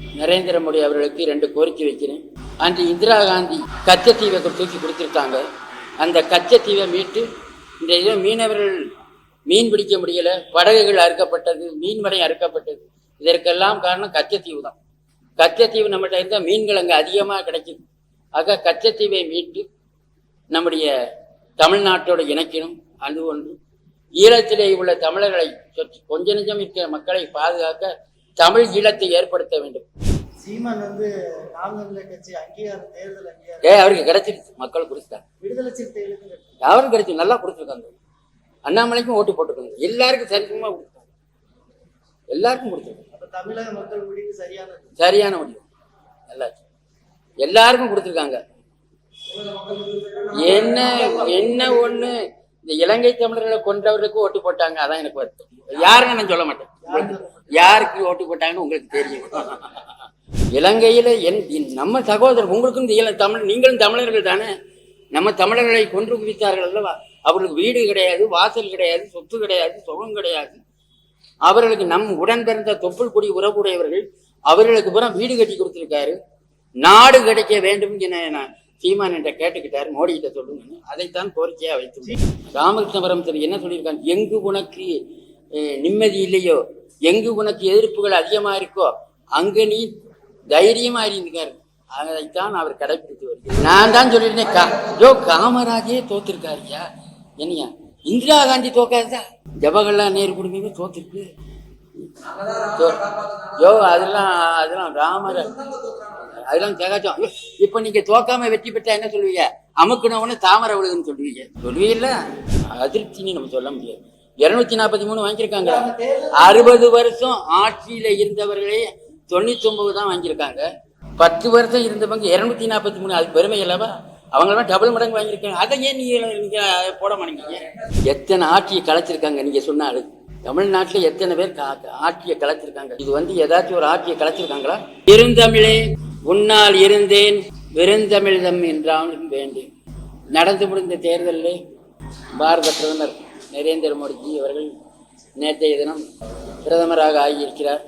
நரேந்திர மோடி அவர்களுக்கு ரெண்டு கோரிக்கை வைக்கிறேன். அன்று இந்திரா காந்தி கச்சத்தீவை தூக்கி கொடுத்துருக்காங்க. அந்த கச்சத்தீவை மீட்டு இந்த மீனவர்கள் மீன் பிடிக்க முடியல. படகுகள் அறுக்கப்பட்டது மீன்மறை அறுக்கப்பட்டது. இதற்கெல்லாம் காரணம் கச்சத்தீவு தான். கச்சத்தீவு நம்மகிட்ட இருந்தால் மீன்கள் அங்கே அதிகமாக கிடைக்குது. ஆக கச்சத்தீவை மீட்டு நம்முடைய தமிழ்நாட்டோட இணைக்கணும். அது ஒன்று. ஈழத்திலே உள்ள தமிழர்களை சொற்று- கொஞ்ச நெஞ்சம் இருக்கிற மக்களை பாதுகாக்க தமிழ் ஈழத்தை ஏற்படுத்த வேண்டும். சீமான் வந்து கட்சி அங்கீகாரம் தேர்தல் அங்கீகாரம். ஏ அவருக்கு கிடைச்சிருச்சு. மக்கள் கொடுத்துட்டாங்க விடுதலை சிறுத்தைகளுக்கு. யாரும் கிடைச்சு நல்லா கொடுத்துருக்காங்க அண்ணாமலைக்கும் ஓட்டு போட்டுருக்காங்க. எல்லாருக்கும் சரிசமமாக கொடுத்தாங்க எல்லாருக்கும் கொடுத்துருக்காங்க அப்ப தமிழக மக்கள் முடிவு சரியானது சரியான முடிவு. எல்லாரும் எல்லாருக்கும் கொடுத்துருக்காங்க என்ன என்ன ஒண்ணு? இந்த இலங்கை தமிழர்களை கொன்றவர்களுக்கு ஓட்டு போட்டாங்க அதான் எனக்கு வருத்தம். யாருன்னு நான் சொல்ல மாட்டேன். யாருக்கு ஓட்டு போட்டாங்கன்னு உங்களுக்கு தெரியும். இலங்கையில என் நம்ம சகோதரர் உங்களுக்கும் இந்த தமிழ் நீங்களும் தமிழர்கள் தானே? நம்ம தமிழர்களை கொன்று குவித்தார்கள் அல்லவா? அவர்களுக்கு வீடு கிடையாது வாசல் கிடையாது சொத்து கிடையாது சுகம் கிடையாது. அவர்களுக்கு நம் உடன் பிறந்த தொப்புள் கொடி உறவுடையவர்கள் அவர்களுக்கு புறம் வீடு கட்டி கொடுத்திருக்காரு. நாடு கிடைக்க வேண்டும் என நான் சீமான் என்ற கேட்டுக்கிட்டார் மோடி கிட்ட சொல்லுங்க அதைத்தான் கோரிக்கையா வைத்து ராமகிருஷ்ணபுரம் திரு என்ன சொல்லியிருக்காங்க? எங்கு உனக்கு நிம்மதி இல்லையோ? எங்கு உனக்கு எதிர்ப்புகள் அதிகமா இருக்கோ? அங்க நீ தைரியமா இருந்திருக்காரு அதைத்தான் அவர் கடைபிடித்து வருகிறார். நான் தான் சொல்லியிருந்தேன் கா யோ காமராஜே தோத்திருக்காருயா என்னையா? இந்திரா காந்தி தோக்காதா ஜவஹர்லால் நேரு குடும்பமே தோத்திருக்கு. யோ அதெல்லாம் அதெல்லாம் ராமர் அதெல்லாம் ஜெகஜம் இப்ப நீங்க தோக்காம வெற்றி பெற்றா என்ன சொல்லுவீங்க? அமுக்குனவனு தாமரை விழுதுன்னு சொல்லுவீங்க. சொல்லுவீங்கல்ல? அதிருப்தின்னு நம்ம சொல்ல முடியாது. இருநூத்தி நாற்பத்தி மூணு வாங்கியிருக்காங்க. அறுபது வருஷம் ஆட்சியில இருந்தவர்களே தொண்ணூத்தி ஒன்பது தான் வாங்கியிருக்காங்க. பத்து வருஷம் இருந்தவங்க இருநூத்தி நாற்பத்தி மூணு அது பெருமை இல்லவா அவங்களாம் டபுள் மடங்கு வாங்கியிருக்காங்க. அதை ஏன் நீங்க நீங்க போட மாட்டேங்க? எத்தனை ஆட்சியை கலைச்சிருக்காங்க நீங்க சொன்னாலும் தமிழ்நாட்டுல எத்தனை பேர் கா- ஆட்சியை கலைச்சிருக்காங்க? இது வந்து ஏதாச்சும் ஒரு ஆட்சியை கலைச்சிருக்காங்களா? பெருந்தமிழே உன்னால் இருந்தேன் பெருந்தமிழ்தம் என்றாலும் வேண்டேன் நடந்து முடிந்த தேர்தலில் பாரத பிரதமர் நரேந்திர மோடிஜி அவர்கள் நேற்றைய தினம் பிரதமராக ஆகியிருக்கிறார்.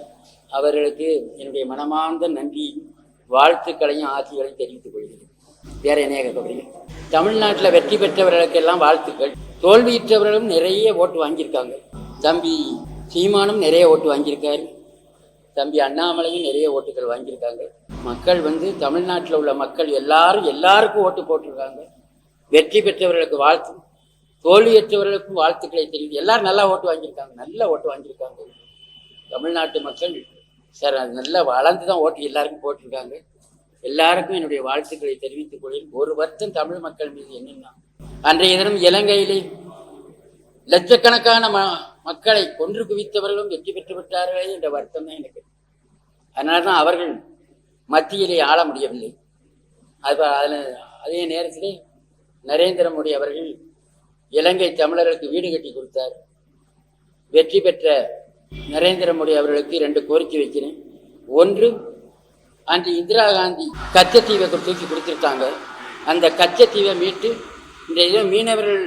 அவர்களுக்கு என்னுடைய மனமார்ந்த நன்றியும் வாழ்த்துக்களையும் ஆசிகளையும் தெரிவித்துக் கொள்கிறேன். வேற என்ன கேட்கப்படுங்க தமிழ்நாட்டில் வெற்றி பெற்றவர்களுக்கெல்லாம் வாழ்த்துக்கள். தோல்வியுற்றவர்களும் நிறைய ஓட்டு வாங்கியிருக்காங்க. தம்பி சீமானும் நிறைய ஓட்டு வாங்கியிருக்காரு. தம்பி அண்ணாமலையும் நிறைய ஓட்டுகள் வாங்கியிருக்காங்க. மக்கள் வந்து தமிழ்நாட்டில் உள்ள மக்கள் எல்லாரும் எல்லாருக்கும் ஓட்டு போட்டிருக்காங்க. வெற்றி பெற்றவர்களுக்கு வாழ்த்து தோல்வியற்றவர்களுக்கும் வாழ்த்துக்களை தெரிவித்து எல்லாரும் நல்லா ஓட்டு வாங்கியிருக்காங்க நல்ல ஓட்டு வாங்கியிருக்காங்க. தமிழ்நாட்டு மக்கள் சார் அது நல்லா வளர்ந்து தான் ஓட்டு எல்லாருக்கும் போட்டிருக்காங்க. எல்லாருக்கும் என்னுடைய வாழ்த்துக்களை தெரிவித்துக் கொள்கிறேன். ஒரு வருத்தம் தமிழ் மக்கள் மீது என்னென்னா அன்றைய தினம் இலங்கையிலே லட்சக்கணக்கான ம மக்களை கொன்று குவித்தவர்களும் வெற்றி பெற்று விட்டார்களே என்ற வருத்தம் தான் எனக்கு. அதனால தான் அவர்கள் மத்தியிலே ஆள முடியவில்லை. அது அதில் அதே நேரத்திலே நரேந்திர மோடி அவர்கள் இலங்கை தமிழர்களுக்கு வீடு கட்டி கொடுத்தார். வெற்றி பெற்ற நரேந்திர மோடி அவர்களுக்கு ரெண்டு கோரிக்கை வைக்கிறேன். ஒன்று அன்று இந்திரா காந்தி கச்சத்தீவை தூக்கி கொடுத்துருக்காங்க. அந்த கச்சத்தீவை மீட்டு இந்த இதில் மீனவர்கள்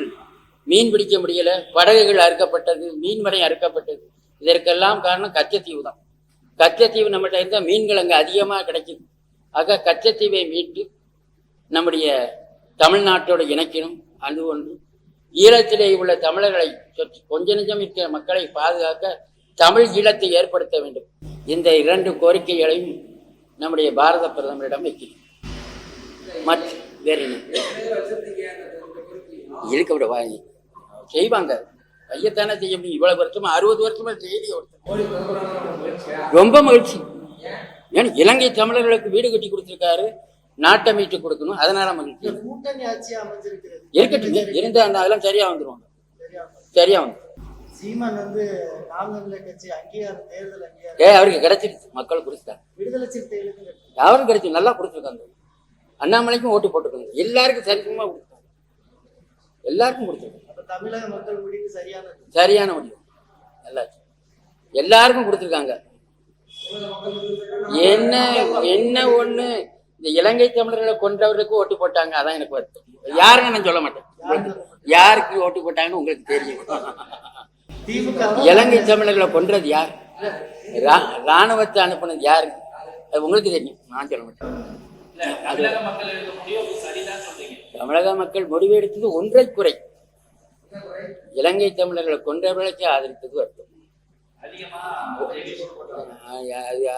மீன் பிடிக்க முடியல படகுகள் அறுக்கப்பட்டது மீன்மறை அறுக்கப்பட்டது. இதற்கெல்லாம் காரணம் கச்சத்தீவு தான். கச்சத்தீவு நம்மகிட்ட இருந்தால் மீன்கள் அங்கே அதிகமாக கிடைக்குது. ஆக கச்சத்தீவை மீட்டு நம்முடைய தமிழ்நாட்டோட இணைக்கணும். அது ஒன்று. ஈழத்திலே உள்ள தமிழர்களை சொற்று- கொஞ்ச நெஞ்சம் இருக்கிற மக்களை பாதுகாக்க தமிழ் ஈழத்தை ஏற்படுத்த வேண்டும். இந்த இரண்டு கோரிக்கைகளையும் நம்முடைய பாரத பிரதமரிடம் வைக்கிறேன். மற்ற வேற இருக்க விட வாங்கி செய்வாங்க. ஐயத்தானே செய்ய முடியும். இவ்வளவு வருஷமா அறுபது வருஷமா செய்தி ரொம்ப மகிழ்ச்சி. ஏன்னா இலங்கை தமிழர்களுக்கு வீடு கட்டி கொடுத்திருக்காரு நாட்டை மீட்டு கொடுக்கணும் அதனால மகிழ்ச்சி. இருக்கட்டும் இருந்தா அதெல்லாம் சரியா வந்துருவாங்க. சரியா சரியா வந்து. சீமான் வந்து ஏ அவருக்கு கிடைச்சிருச்சு. மக்கள் கொடுத்துட்டாங்க. யாரும் கிடைச்சு நல்லா கொடுத்துருக்காங்க அண்ணாமலைக்கும் ஓட்டு போட்டுருக்காங்க. எல்லாருக்கும் சரிசமமா கொடுத்தாங்க எல்லாருக்கும் கொடுத்துருக்காங்க தமிழக மக்கள் முடிவு சரியானது. சரியான முடிவு. எல்லாரும் எல்லாருக்கும் கொடுத்துருக்காங்க. என்ன என்ன ஒண்ணு? இந்த இலங்கை தமிழர்களை கொன்றவர்களுக்கு ஓட்டு போட்டாங்க. அதான் எனக்கு வருத்தம். யாருன்னு நான் சொல்ல மாட்டேன். யாருக்கு ஓட்டு போட்டாங்கன்னு உங்களுக்கு தெரியும். இலங்கை தமிழர்களை கொன்றது யார்? ரா- ராணுவத்தை அனுப்புனது யாரு? அது உங்களுக்கு தெரியும். நான் சொல்ல மாட்டேன். தமிழக மக்கள் முடிவு முடியும் தமிழக மக்கள் முடிவெடுத்தது ஒன்றை குறை. இலங்கை தமிழர்களை கொன்றவர்களுக்கு ஆதரித்தது வருத்தம்.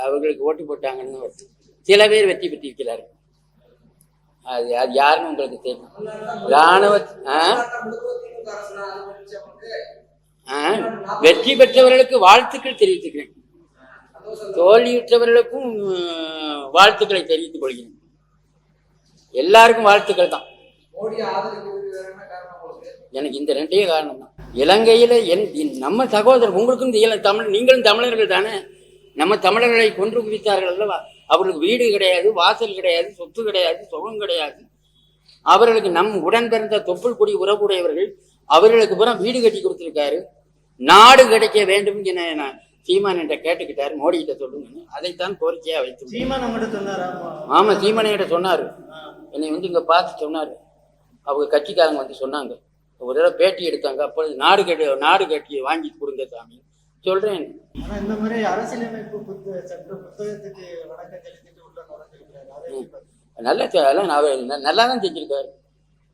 அவர்களுக்கு ஓட்டு போட்டாங்கன்னு சில பேர் வெற்றி பெற்றிருக்கிறார்கள். அது அது யாருன்னு உங்களுக்கு தெரியும். ராணுவ வெற்றி பெற்றவர்களுக்கு வாழ்த்துக்கள் தெரிவித்துக்கிறேன். தோல்வியுற்றவர்களுக்கும் வாழ்த்துக்களை தெரிவித்துக் கொள்கிறேன். எல்லாருக்கும் வாழ்த்துக்கள் தான். எனக்கு இந்த ரெண்டே காரணம் தான். இலங்கையில என் நம்ம சகோதரர் உங்களுக்கும் இள- தமிழ் நீங்களும் தமிழர்கள் தானே? நம்ம தமிழர்களை கொன்று குவித்தார்கள் அல்லவா? அவர்களுக்கு வீடு கிடையாது வாசல் கிடையாது சொத்து கிடையாது சுகம் கிடையாது. அவர்களுக்கு நம் உடன் பிறந்த தொப்புள் குடி உறவுடையவர்கள் அவர்களுக்கு பூரா வீடு கட்டி கொடுத்திருக்காரு. நாடு கிடைக்க வேண்டும் என நான் சீமான் என்ற கேட்டுக்கிட்டாரு. மோடி கிட்ட சொல்லுங்கன்னு. அதைத்தான் கோரிக்கையா வைத்து சீமான் ஆமா சீமானையிட்ட சொன்னாரு. என்னை வந்து இங்க பார்த்து சொன்னாரு. அவங்க கட்சிக்காரங்க வந்து சொன்னாங்க. ஒரு தடவை பேட்டி எடுத்தாங்க. அப்பொழுது நாடு கட்டி நாடு கட்டி வாங்கி கொடுங்க சாமி. சொல்றேன். ஆனா இந்த மாதிரி அரசியலமைப்பு புத்தகத்துக்கு வணக்கம் செலுத்திட்டு உள்ள? நல்ல அதெல்லாம் அவர் நல்லா தான் செஞ்சிருக்காரு.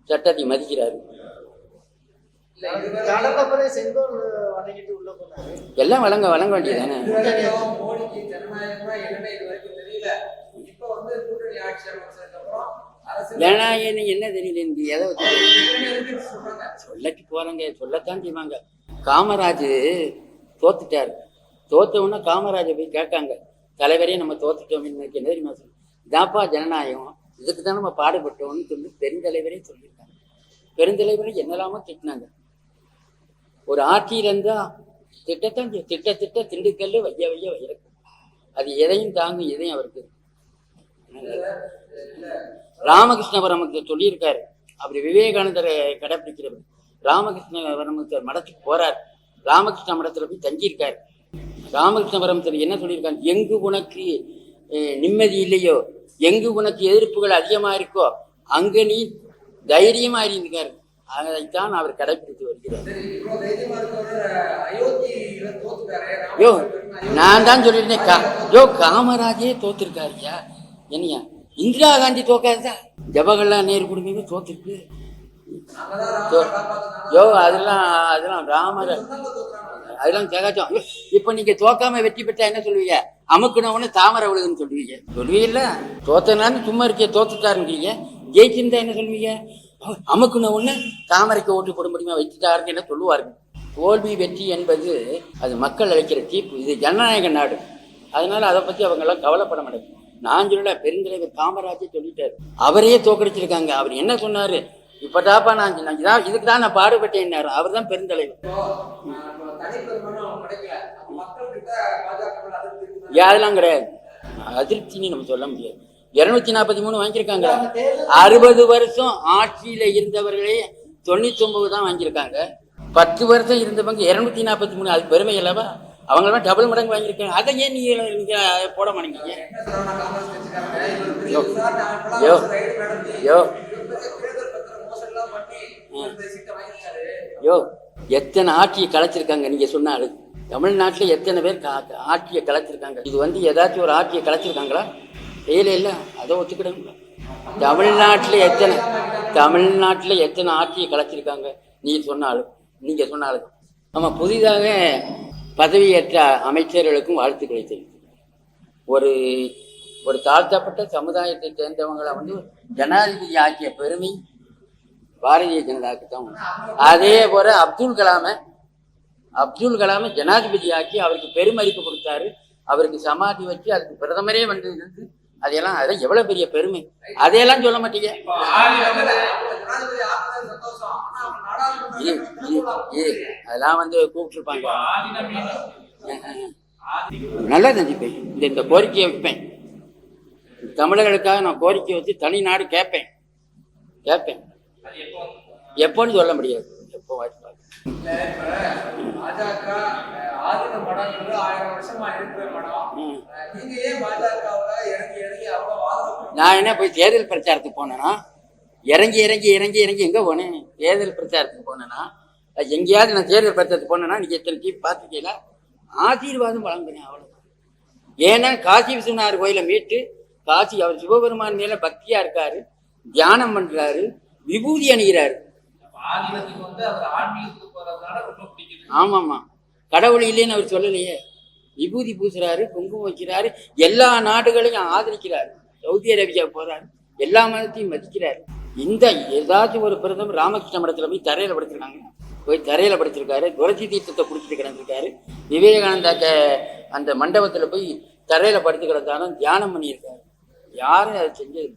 சட்டத்தை மதிக்கிறாரு. முறை எல்லாம் வழங்க வழங்க வேண்டியதானே மோடிக்கு ஜனநாயகமா என்னன்னு இது வரைக்கும் தெரியல. இப்ப வந்து கூட்டணி ஆட்சி அமைச்சதுக்கு அப்புறம் அரசு ஜனநாயகம் என்ன தெரியல எனக்கு எதை சொல்லக்கு போறாங்க சொல்லத்தான் செய்வாங்க. காமராஜ் தோத்துட்டாரு. தோத்த உடனே காமராஜை போய் கேட்காங்க. தலைவரே நம்ம தோத்துட்டோம். இன்னைக்கு என்ன தெரியுமா சொல்லு இதாப்பா ஜனநாயகம் இதுக்கு தான் நம்ம பாடுபட்டோம்னு சொல்லி பெருந்தலைவரே சொல்லியிருக்காங்க. பெருந்தலைவரை என்னெல்லாமோ திட்டினாங்க. ஒரு ஆட்சியில் இருந்தா திட்டத்தான். திட்ட திட்ட திண்டுக்கல் வைய வைய வைரக்கும் அது எதையும் தாங்கும் எதையும் அவருக்கு. ராமகிருஷ்ணபரமத்தை சொல்லியிருக்காரு. அப்படி விவேகானந்தரை கடைப்பிடிக்கிறவர். ராமகிருஷ்ணபரமத்தை மடத்துக்கு போறார். ராமகிருஷ்ண மடத்துல போய் தங்கியிருக்காரு. ராமகிருஷ்ணபரமத்தில் என்ன சொல்லியிருக்காங்க? எங்கு உனக்கு நிம்மதி இல்லையோ? எங்கு உனக்கு எதிர்ப்புகள் அதிகமா இருக்கோ? அங்க நீ தைரியமா இருந்துக்காரு அதைத்தான் அவர் கடைப்பிடித்து வருகிறார். யோ நான் தான் சொல்லியிருந்தேன் கா யோ காமராஜே தோத்துருக்காருயா என்னையா இந்திரா காந்தி தோக்காதா ஜவஹர்லால் நேரு குடும்பமே தோத்துருக்கு. யோ, அதெல்லாம் அதெல்லாம் ராமர். அதெல்லாம் ஜெகாச்சம் இப்ப நீங்க தோக்காம வெற்றி பெற்றா என்ன சொல்லுவீங்க? அமுக்குனவனு தாமரை விழுதுன்னு சொல்லுவீங்க. சொல்லுவீங்கல்ல தோத்தனான்னு சும்மா இருக்க தோத்துட்டாருன்றீங்க ஜெயிச்சிருந்தா என்ன சொல்லுவீங்க? அமுக்குன தாமரைக்கு ஓட்டு போட முடியுமா? வச்சுட்டாருன்னு என்ன சொல்லுவாரு. தோல்வி வெற்றி என்பது அது மக்கள் அழைக்கிற தீர்ப்பு. இது ஜனநாயக நாடு. அதனால அதை பத்தி அவங்க எல்லாம் கவலைப்பட மாட்டேங்குது நான் சொல்லல பெருந்தலைவர் காமராஜே சொல்லிட்டாரு. அவரையே தோக்கடிச்சிருக்காங்க. அவர் என்ன சொன்னாரு? இப்பதாப்பா நான் இதான் இதுக்கு தான் நான் பாடுபட்டேன் அவர் தான் பெருந்தலைவர்? யாரெல்லாம் கிடையாது. அதிருப்தின்னு நம்ம சொல்ல முடியாது. இருநூத்தி நாற்பத்தி மூணு வாங்கியிருக்காங்க. அறுபது வருஷம் ஆட்சியில இருந்தவர்களே தொண்ணூத்தி ஒன்பது தான் வாங்கியிருக்காங்க. பத்து வருஷம் இருந்தவங்க இருநூத்தி நாற்பத்தி மூணு அது பெருமை அல்லவா? அவங்களாம் டபுள் மடங்கு வாங்கியிருக்காங்க அதை ஏன் நீங்க நீங்க போட மாட்டேங்க யோ. யோ. யோ. எத்தனை ஆட்சியை கலைச்சிருக்காங்க நீங்க சொன்னாலும் தமிழ்நாட்டுல எத்தனை பேர் கா- ஆட்சியை கலைச்சிருக்காங்க இது வந்து ஏதாச்சும் ஒரு ஆட்சியை கலைச்சிருக்காங்களா இல்லை இல்லை அதை ஒத்துக்கிடுங்களா தமிழ்நாட்டுல எத்தனை தமிழ்நாட்டுல எத்தனை ஆட்சியை கலைச்சிருக்காங்க நீ சொன்னாலும் நீங்க சொன்னாலும் ஆமாம் புதிதாக பதவியேற்ற அமைச்சர்களுக்கும் வாழ்த்துக்களை தெரிவித்து ஒரு ஒரு தாழ்த்தப்பட்ட சமுதாயத்தை சேர்ந்தவங்களை வந்து ஜனாதிபதி ஆக்கிய பெருமை பாரதிய ஜனதாவுக்கு தான் அதே போல அப்துல் கலாமை அப்துல் கலாமை ஜனாதிபதி ஆக்கி அவருக்கு பெருமதிப்பு கொடுத்தாரு. அவருக்கு சமாதி வச்சு அதுக்கு பிரதமரே வந்து இருந்து அதையெல்லாம் அதெல்லாம் எவ்வளவு பெரிய பெருமை? அதையெல்லாம் சொல்ல மாட்டீங்க. அதெல்லாம் வந்து கூப்பிட்டுருப்பாங்க. நல்லா செஞ்சுப்பேன் இந்த இந்த கோரிக்கையை வைப்பேன். தமிழர்களுக்காக நான் கோரிக்கை வச்சு தனி நாடு கேட்பேன். கேட்பேன். எப்போன்னு சொல்ல முடியாது. எப்போ. இல்ல, இப்ப பாஜக ஆயிரம் வருஷமா இருக்கிற மடம் ம். அஹ், நீங்க ஏன் பாஜகவுல இறங்கி இறங்கி அவ்வளவு நான் என்ன போய் தேர்தல் பிரச்சாரத்துக்கு போனேன்னா இறங்கி இறங்கி இறங்கி இறங்கி எங்கே போனேன்? தேர்தல் பிரச்சாரத்துக்கு போனேன்னா அது எங்கேயாவது நான் தேர்தல் பிரச்சாரத்துக்கு போனேன்னா நீங்க எத்தனை டீம் பார்த்துக்கல ஆசீர்வாதம் வழங்குனேன் அவ்வளோதான் ஏன்னா காசி விஸ்வநாதர் கோயிலை மீட்டு காசி அவர் சிவபெருமான் மேல பக்தியா இருக்காரு தியானம் பண்றாரு விபூதி அணிகிறாரு. ஆதீனத்துக்கு வந்து அவர் ஆன்மீகத்துக்கு போறதுனால ரொம்ப பிடிக்குது. கடவுள் இல்லைன்னு அவர் சொல்லலையே. விபூதி பூசுறாரு குங்குமம் வைக்கிறாரு எல்லா நாடுகளையும் ஆதரிக்கிறாரு. சவுதி அரேபியா போறாரு எல்லா மதத்தையும் மதிக்கிறாரு. இந்த ஏதாச்சும் ஒரு பிரதமர் ராமகிருஷ்ண மடத்துல போய் தரையில படுத்திருக்காங்க. போய் தரையில படுத்திருக்காரு துரசி தீர்த்தத்தை குடிச்சிட்டு கிடந்திருக்காரு. விவேகானந்தா க- அந்த மண்டபத்துல போய் தரையில படுத்து கிடந்தாலும் தியானம் பண்ணியிருக்காரு. யாரும் அதை செஞ்சது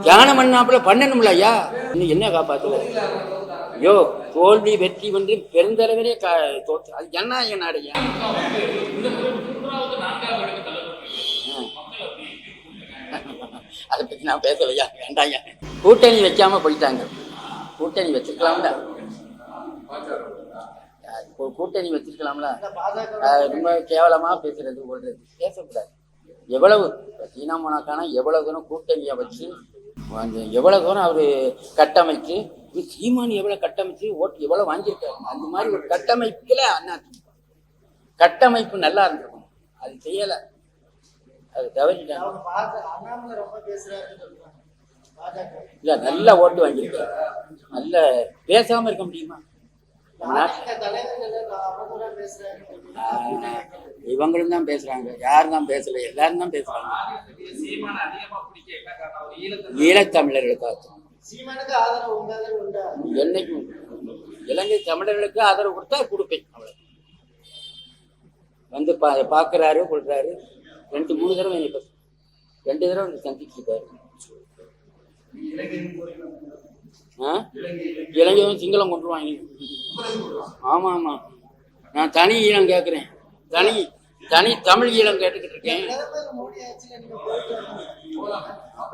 தியானம் பண்ணாப்புல பண்ணணும்ல ஐயா. இன்னும் என்ன காப்பாத்துல ஐயோ தோல்வி வெற்றி வந்து பெருந்தளவிலே க தோற்று அது ஜனநாயக நாடு ஐயா அதை பற்றி நான் பேசலையா? வேண்டாயா கூட்டணி வைக்காம போயிட்டாங்க. கூட்டணி வச்சிருக்கலாம்ல. கூட்டணி வச்சிருக்கலாம்ல. ரொம்ப கேவலமா பேசுறது சொல்றது பேசக்கூடாது. எவ்வளவு சீனா மோனாக்கான எவ்வளவு தூரம் கூட்டணியை வச்சு எவ்வளவு தூரம் அவரு கட்டமைச்சு சீமான் எவ்வளவு கட்டமைச்சு ஓட்டு எவ்வளவு வாங்கியிருக்காரு? அந்த மாதிரி ஒரு கட்டமைப்புல அண்ணா கட்டமைப்பு நல்லா இருந்திருக்கும். அது செய்யல. அது தவறிட்டாங்க. இல்ல நல்ல ஓட்டு வாங்கியிருக்காரு. நல்ல பேசாம இருக்க முடியுமா. இவங்களும் தான் பேசுறாங்க. யாரும் தான் பேசல. எல்லாரும் தான் பேசுறாங்க. ஈழத்தமிழர்களுக்காக சீமானுக்கு ஆதரவு உங்க ஆதரவு உண்டா? என்னைக்கும். இலங்கை தமிழர்களுக்கு ஆதரவு கொடுத்தா கொடுப்பேன் அவ்வளவு வந்து பா பார்க்குறாரு கொள்றாரு. ரெண்டு மூணு தடவை என்னை ரெண்டு தடவை வந்து சந்திச்சிருக்காரு. இலங்கையும் சிங்களம் கொண்டு வாங்க. ஆமாம் ஆமாம் நான் தனி ஈழம் கேட்குறேன் தனி தனி தமிழ் ஈழம் கேட்டுக்கிட்டு இருக்கேன்.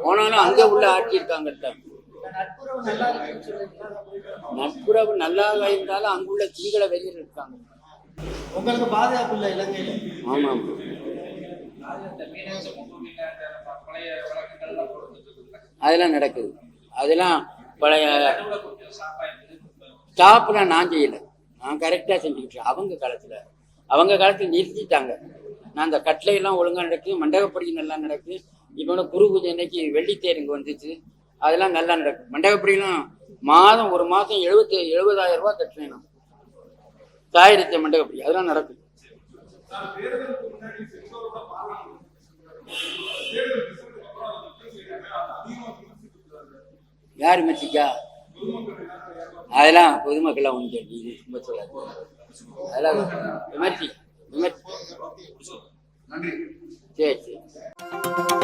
போனாலும் அங்கே உள்ள ஆட்சி இருக்காங்கல்ல இந்த நட்புறவு நல்லா இருக்குன்னு சொல்லிட்டு நான் போயிட்டு வரணும். நட்புறவு நல்லா இருந்தாலும் அங்குள்ள சிங்கள வெளியில் இருக்காங்க. உங்களுக்கு பாதுகாப்பு இல்லை இலங்கையில? ஆமாம். அதெல்லாம் நடக்குது. அதெல்லாம் பழைய ஸ்டாப்லாம் நான் செய்யலை. நான் கரெக்டாக செஞ்சுக்கிட்டேன் அவங்க காலத்தில். அவங்க காலத்தில் நிறுத்திட்டாங்க. நான் அந்த கட்டளையெல்லாம் ஒழுங்காக நடக்கு மண்டகப்படி நல்லா நடக்கு இப்போ குரு பூஜை அன்னைக்கு வெள்ளித்தேர் இங்கே வந்துச்சு. அதெல்லாம் நல்லா நடக்கும். மண்டகப்படிலாம் மாதம் ஒரு மாதம் எழுபத்தி எழுபதாயிரம் ரூபாய் கட்டணும் நான். தாயிரத்தை மண்டகப்படி அதெல்லாம் நடக்கும். யார் மெச்சிக்கா அதெல்லாம் பொதுமக்கள்லாம் ஒன்று ரொம்ப சும்மா சொல்லாது. அதெல்லாம் விமர்சி விமர்சி. சரி சரி.